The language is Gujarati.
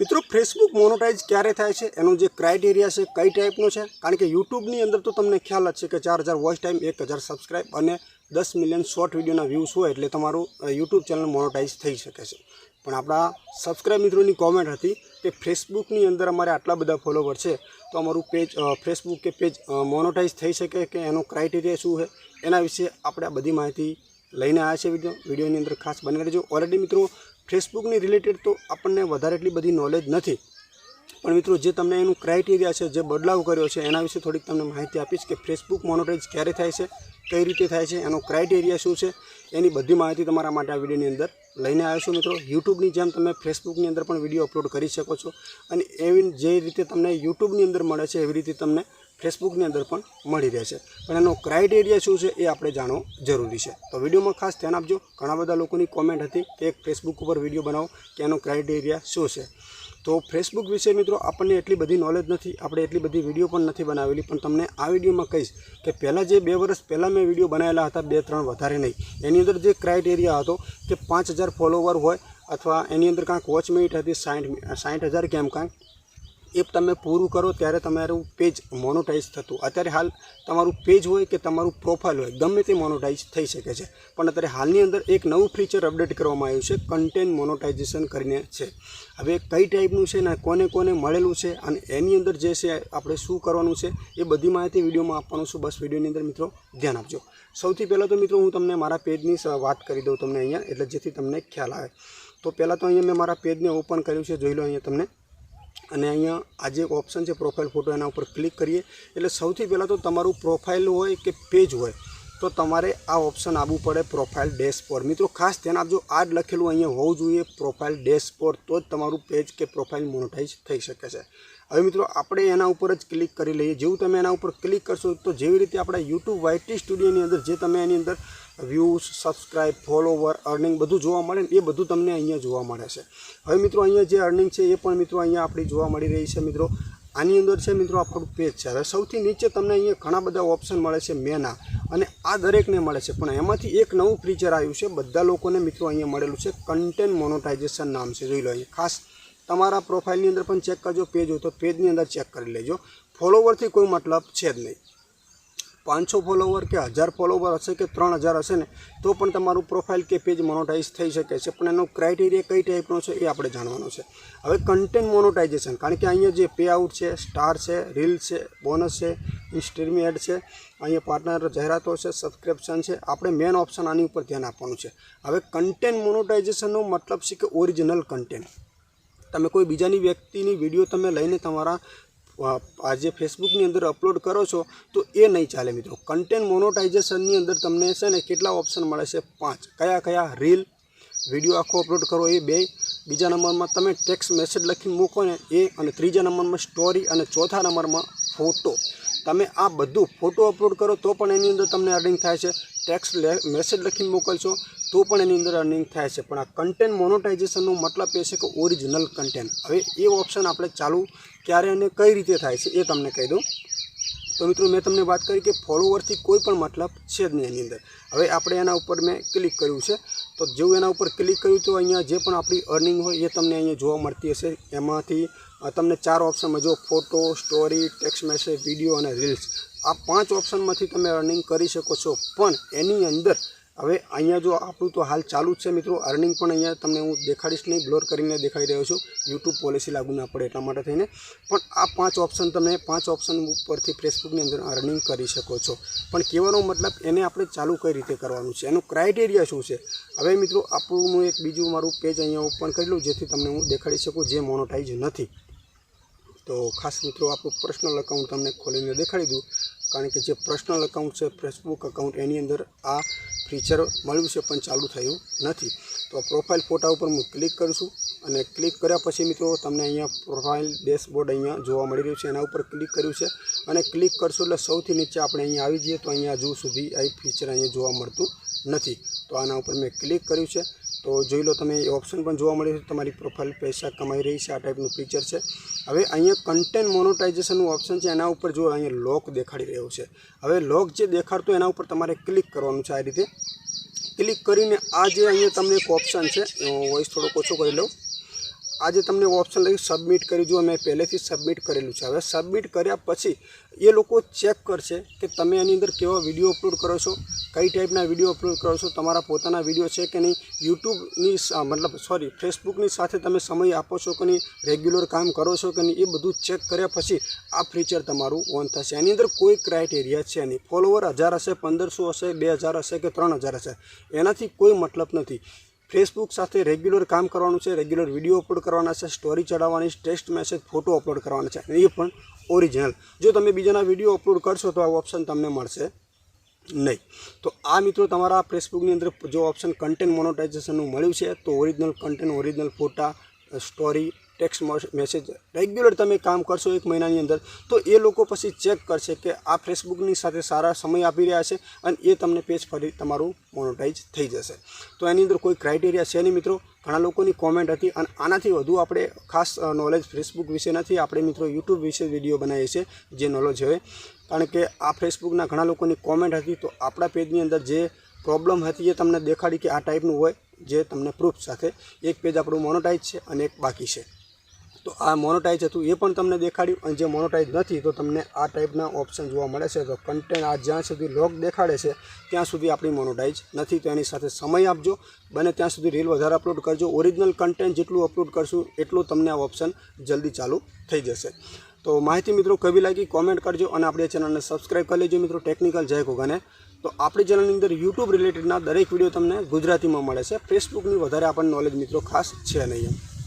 મિત્રો ફેસબુક મોનોટાઈઝ ક્યારે થાય છે? એનો જે ક્રાઇટેરિયા છે, કઈ ટાઈપનો છે? કારણ કે યુટ્યુબની અંદર તો તમને ખ્યાલ જ છે કે ચાર હજાર વોઇસ ટાઈમ એક હજાર સબસ્ક્રાઈબ અને દસ મિલિયન શોર્ટ વિડીયોના વ્યૂઝ હોય એટલે તમારું યુટ્યુબ ચેનલ મોનોટાઈઝ થઈ શકે છે. પણ આપણા સબસ્ક્રાઈબ મિત્રોની કોમેન્ટ હતી કે ફેસબુકની અંદર અમારે આટલા બધા ફોલોવર છે, તો અમારું પેજ ફેસબુક કે પેજ મોનોટાઈઝ થઈ શકે કે એનો ક્રાઇટેરિયા શું છે? એના વિશે આપણે આ બધી માહિતી લઈને આવ્યા છે વીડિયો વિડીયોની અંદર ખાસ બની રહેજો. ઓલરેડી મિત્રો ફેસબુકની રિલેટેડ તો આપણને વધારે એટલી બધી નોલેજ નથી. પણ મિત્રો, જે તમને એનું ક્રાઇટેરિયા છે, જે બદલાવ કર્યો છે, એના વિશે થોડીક તમને માહિતી આપીશ કે ફેસબુક મોનોટાઇઝ ક્યારે થાય છે, કઈ રીતે થાય છે, એનો ક્રાઇટેરિયા શું છે, એની બધી માહિતી તમારા માટે આ વિડીયોની અંદર લઈને આવ્યો છું મિત્રો. યુટ્યુબની જેમ તમે ફેસબુકની અંદર પણ વીડિયો અપલોડ કરી શકો છો અને એવી જે રીતે તમને યુટ્યુબની અંદર મળે છે, એવી રીતે તમને ફેસબુકની અંદર પણ મળી રહેશે પણ એનો ક્રાઇટેરિયા શું છે એ આપણે જાણવો જરૂરી છે. તો વિડીયોમાં ખાસ ધ્યાન આપજો. ઘણા બધા લોકોની કોમેન્ટ હતી કે એક ફેસબુક ઉપર વીડિયો બનાવો કે એનો ક્રાઇટેરિયા શું છે. તો ફેસબુક વિશે મિત્રો આપણને એટલી બધી નોલેજ નથી. આપણે એટલી બધી વીડિયો પણ નથી બનાવેલી. પણ તમને આ વિડીયોમાં કહીશ કે પહેલાં જે બે વર્ષ પહેલાં મેં વીડિયો બનાવેલા હતા બે ત્રણ વધારે નહીં. એની અંદર જે ક્રાઇટેરિયા હતો કે પાંચ ફોલોવર હોય અથવા એની અંદર કાંઈક વોચ મિનિટ હતી સાઠ સાઠ હજાર કેમ કાંઈક એ તમે પૂરું કરો ત્યારે તમારું પેજ મોનોટાઈઝ થતું. અત્યારે હાલ તમારું પેજ હોય કે તમારું પ્રોફાઇલ હોય, ગમે તે મોનોટાઈઝ થઈ શકે છે. પણ અત્યારે હાલની અંદર એક નવું ફીચર અપડેટ કરવામાં આવ્યું છે કન્ટેન્ટ મોનોટાઇઝેશન કરીને છે. હવે કઈ ટાઈપનું છે ને કોને કોને મળેલું છે અને એની અંદર જે છે આપણે શું કરવાનું છે, એ બધી માહિતી વિડીયોમાં આપવાનું છું. બસ વિડીયોની અંદર મિત્રો ધ્યાન આપજો. સૌથી પહેલાં તો મિત્રો હું તમને મારા પેજની વાત કરી દઉં તમને અહીંયા, એટલે જેથી તમને ખ્યાલ આવે. તો પહેલાં તો અહીંયા મેં મારા પેજને ઓપન કર્યું છે, જોઈ લો અહીંયા તમને. અને અહીંયા આ જે ઓપ્શન છે પ્રોફાઇલ ફોટો એના ઉપર ક્લિક કરીએ. એટલે સૌથી પહેલાં તો તમારું પ્રોફાઇલ હોય કે પેજ હોય તો તમારે આ ઓપ્શન આવવું પડે પ્રોફાઇલ ડેશબોર્ડ મિત્રો, ખાસ ધ્યાન આપજો આ જ લખેલું અહીંયા હોવું જોઈએ પ્રોફાઇલ ડેશબોર્ડ તો જ તમારું પેજ કે પ્રોફાઇલ મોનોટાઈઝ થઈ શકે છે. હવે મિત્રો, આપણે એના ઉપર જ ક્લિક કરી લઈએ. જેવું તમે એના ઉપર ક્લિક કરશો, તો જેવી રીતે આપણા યુટ્યુબ વાયટી સ્ટુડિયોની અંદર, જે તમે એની અંદર વ્યૂઝ સબસ્ક્રાઇબ ફોલોવર અર્નિંગ બધું જોવા મળે ને એ બધું તમને અહીંયા જોવા મળે છે. હવે મિત્રો, અહીંયા જે અર્નિંગ છે એ પણ મિત્રો અહીંયા આપણી જોવા મળી રહી છે. મિત્રો, આની અંદર છે મિત્રો, આપણું પેજ છે. હવે સૌથી નીચે તમને અહીંયા ઘણા બધા ઓપ્શન મળે છે. મેના. અને આ દરેકને મળે છે. પણ એમાંથી એક નવું ફીચર આવ્યું છે. બધા લોકોને મિત્રો અહીંયા મળેલું છે. કન્ટેન્ટ મોનોટાઇઝેશન નામ છે. જોઈ લો અહીંયા. ખાસ તમારા પ્રોફાઇલની અંદર પણ ચેક કરજો. પેજ હોય તો પેજની અંદર ચેક કરી લેજો. ફોલોવરથી કોઈ મતલબ છે જ નહીં. પાંચસો ફોલોવર કે હજાર ફોલોવર હશે કે ત્રણ હજાર હશે ને, તો પણ તમારું પ્રોફાઇલ કે પેજ મોનોટાઈઝ થઈ શકે છે. પણ એનો ક્રાઇટેરિયા કઈ ટાઈપનો છે એ આપણે જાણવાનો છે. હવે કન્ટેન્ટ મોનોટાઇઝેશન કારણ કે અહીંયા જે પે આઉટ છે સ્ટાર છે રીલ છે બોનસ છે ઇન્સ્ટ્રીમી એડ છે, અહીંયા પાર્ટનર જાહેરાતો છે સબસ્ક્રિપ્શન છે, આપણે મેન ઓપ્શન આની ઉપર ધ્યાન આપવાનું છે. હવે કન્ટેન્ટ મોનોટાઇઝેશનનો મતલબ છે કે ઓરિજિનલ કન્ટેન્ટ તમે કોઈ બીજાની વ્યક્તિની વીડિયો તમે લઈને તમારા અ, આ જે ફેસબુકની અંદર અપલોડ કરો છો તો એ નહીં ચાલે મિત્રો. કન્ટેન્ટ મોનોટાઇઝેશનની અંદર તમને છે ને કેટલા ઓપ્શન મળે છે? પાંચ. કયા કયા? રીલ વીડિયો આખો અપલોડ કરો એ બે. બીજા નંબરમાં તમે ટેક્સ્ટ મેસેજ લખીને મૂકો ને એ અને ત્રીજા નંબરમાં સ્ટોરી અને ચોથા નંબરમાં ફોટો તમે આ બધું ફોટો અપલોડ કરો તો પણ એની અંદર તમને અર્નિંગ થાય છે. ટેક્સ્ટ મેસેજ લખીને મોકલશો તો પણ એની અંદર અર્નિંગ થાય છે. પણ આ કન્ટેન્ટ મોનોટાઇઝેશનનો મતલબ એ છે કે ઓરિજિનલ કન્ટેન્ટ હવે એ ઓપ્શન આપણે ચાલુ ક્યારે અને કઈ રીતે થાય છે એ તમને કહી દઉં. તો મિત્રો, મેં તમને વાત કરી કે ફોલોવરથી કોઈ પણ મતલબ છે જ નહીં એની અંદર. હવે આપણે એના ઉપર મેં ક્લિક કર્યું છે. તો જેવું એના ઉપર ક્લિક કર્યું તો અહીંયા જે પણ આપણી અર્નિંગ હોય એ તમને અહીંયા જોવા મળતી હશે. એમાંથી તમને ચાર ઓપ્શનમાં જો photo, story, text message, video અને રીલ્સ, આ પાંચ ઓપ્શનમાંથી તમે અર્નિંગ કરી શકો છો. પણ એની અંદર, હવે અહીંયા જો આપણું તો હાલ ચાલુ જ છે મિત્રો, અર્નિંગ પણ અહીંયા તમને હું દેખાડીશ નહીં, બ્લોર કરીને દેખાડી રહ્યો છું. યુટ્યુબ પોલિસી લાગુ ના પડે એટલા માટે થઈને. પણ આ પાંચ ઓપ્શન તમે, પાંચ ઓપ્શન ઉપરથી ફેસબુકની અંદર અર્નિંગ કરી શકો છો. પણ કહેવાનો મતલબ એને આપણે ચાલુ કઈ રીતે કરવાનું છે? એનું ક્રાઇટેરિયા શું છે? હવે મિત્રો, આપણું એક બીજું મારું પેજ અહીંયા ઓપન કરી લઉં જેથી તમને હું દેખાડી શકું, જે મોનોટાઈઝ નથી. તો ખાસ મિત્રો, આપણું પર્સનલ અકાઉન્ટ તમને ખોલીને દેખાડી દઉં. કારણ કે જે પર્સનલ અકાઉન્ટ છે ફેસબુક અકાઉન્ટ એની અંદર આ ફીચર મળ્યું છે, પણ ચાલુ થયું નથી. તો પ્રોફાઇલ ફોટા ઉપર હું ક્લિક કરું છું અને ક્લિક કર્યા પછી મિત્રો, તમને અહીંયા પ્રોફાઇલ ડેશબોર્ડ અહીંયા જોવા મળી રહ્યું છે. એના ઉપર ક્લિક કર્યું છે અને ક્લિક કરશો એટલે સૌથી નીચે આપણે અહીંયા આવી જઈએ તો અહીંયા હજુ સુધી આ ફીચર અહીંયા જોવા મળતું નથી. તો આના ઉપર મેં ક્લિક કર્યું છે. તો જોઈ લો તમે, એ ઓપ્શન પણ જોવા મળે છે, તમારી પ્રોફાઇલ પૈસા કમાઈ રહી છે, આ ટાઈપનું ફીચર છે. હવે અહીંયા કન્ટેન્ટ મોનોટાઇઝેશનનું ઓપ્શન છે, એના ઉપર જો અહીંયા લોક દેખાડી રહ્યો છે. હવે લોક જે દેખાડતો એના ઉપર તમારે ક્લિક કરવાનું છે આ રીતે. ક્લિક કરીને આ જે અહીંયા તમને એક ઓપ્શન છે વોઇસ થોડોક ઓછો કરી લઉં આજે તમને ઓપ્શન લઈ સબમિટ કરી જો મેં પહેલેથી સબમિટ કરેલું છે. હવે સબમિટ કર્યા પછી એ લોકો ચેક કરશે કે તમે એની અંદર કેવા વીડિયો અપલોડ કરો છો, કઈ ટાઈપના વીડિયો અપલોડ કરો છો, તમારા પોતાના વીડિયો છે કે નહીં યુટ્યુબની મતલબ સોરી ફેસબુકની સાથે તમે સમય આપો છો કે નહીં રેગ્યુલર કામ કરો છો કે નહીં, એ બધું ચેક કર્યા પછી આ ફીચર તમારું ઓન થશે. એની અંદર કોઈ ક્રાઇટેરિયા છે નહીં. ફોલોવર હજાર હશે, પંદરસો હશે, બે હજાર હશે કે ત્રણ હજાર હશે. એનાથી કોઈ મતલબ નથી. ફેસબુક સાથે રેગ્યુલર કામ કરવાનું છે, રેગ્યુલર વીડિયો અપલોડ કરવાના છે, સ્ટોરી ચડાવવાની, ટેક્સ્ટ મેસેજ, ફોટો અપલોડ કરવાના છે. અને એ પણ ઓરિજિનલ. જો તમે બીજાના વીડિયો અપલોડ કરશો તો આ ઓપ્શન તમને મળશે નહીં. તો આ મિત્રો તમારા ફેસબુકની અંદર જો ઓપ્શન કન્ટેન્ટ મોનોટાઇઝેશનનું મળ્યું છે, તો ઓરિજિનલ કન્ટેન્ટ ઓરિજિનલ ફોટા સ્ટોરી ટેક્સ્ટ મેસેજ, રેગ્યુલર તમે કામ કરશો એક મહિનાની અંદર, તો એ લોકો પછી ચેક કરશે કે આ ફેસબુકની સાથે સારા સમય આપી રહ્યા છે અને એ તમને પેજ ફરી તમારું મોનોટાઈઝ થઈ જશે. તો એની અંદર કોઈ ક્રાઇટેરિયા છે નહીં મિત્રો? ઘણા લોકોની કોમેન્ટ હતી અને આનાથી વધુ આપણે ખાસ નોલેજ ફેસબુક વિશે નથી. આપણે મિત્રો યુટ્યુબ વિશે વીડિયો બનાવીએ છીએ જે નોલેજ હોય. કારણ કે આ ફેસબુકના ઘણા લોકોની કોમેન્ટ હતી, તો આપણા પેજની અંદર જે પ્રોબ્લેમ હતી એ તમને દેખાડી કે આ ટાઈપનું હોય, જે તમને પ્રૂફ સાથે એક પેજ આપણું મોનોટાઈઝ છે અને એક બાકી છે. તો આ મોનોટાઈઝ હતું, એ પણ તમને દેખાડ્યું. અને જે મોનોટાઈઝ નથી, તો તમને આ ટાઈપના ઓપ્શન જોવા મળે છે. તો કન્ટેન્ટ આ જ્યાં સુધી લોક દેખાડે છે, ત્યાં સુધી આપણી મોનોટાઈઝ નથી. તો એની સાથે સમય આપજો બને ત્યાં સુધી રીલ વધારે અપલોડ કરજો. ઓરિજિનલ કન્ટેન્ટ જેટલું અપલોડ કરશું, એટલું તમને આ ઓપ્શન જલ્દી ચાલુ થઈ જશે. તો માહિતી મિત્રો કેવી લાગી કોમેન્ટ કરજો અને આપણી ચેનલને સબસ્ક્રાઈબ કરી લેજો મિત્રો. ટેકનિકલ જય ગોગાને તો આપણી ચેનલની અંદર યુટ્યુબ રિલેટેડના દરેક વીડિયો તમને ગુજરાતીમાં મળે છે. ફેસબુકની વધારે આપણને નોલેજ મિત્રો ખાસ છે નહીં એમ.